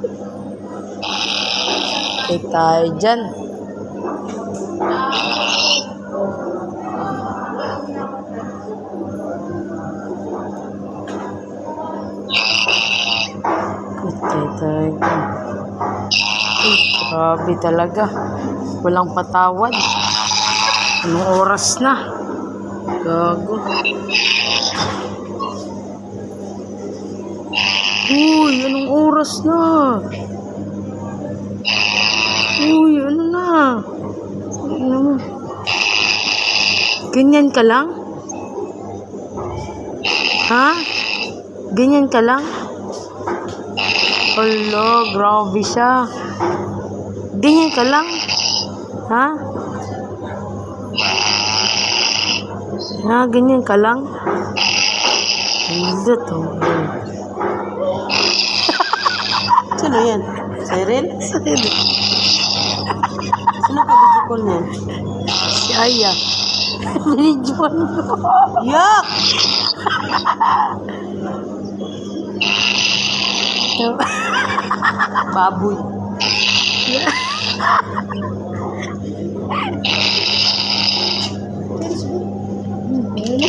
Okay tayo dyan. Okay. Ay, grabe talaga. Walang patawad. Anong oras na? Gago. Uy, anong oras na? Uy, ano na? Ano? Ganyan ka lang? Ha? Ganyan ka lang? Hala, grabe siya. Ganyan ka lang? Ha? Ha, ganyan ka lang? Hindi to. Sino yan? Siren? Sakit. Sino ka video call niyan? Si Aya. Binidyoan ko. Yak! Baboy.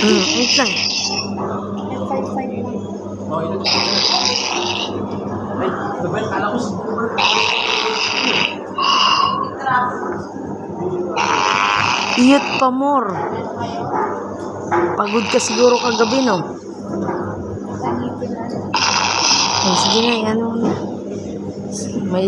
Hmm, wait lang. Iyot pa more. Pagod ka siguro kagabi, no? Oh, sige na, ano na. May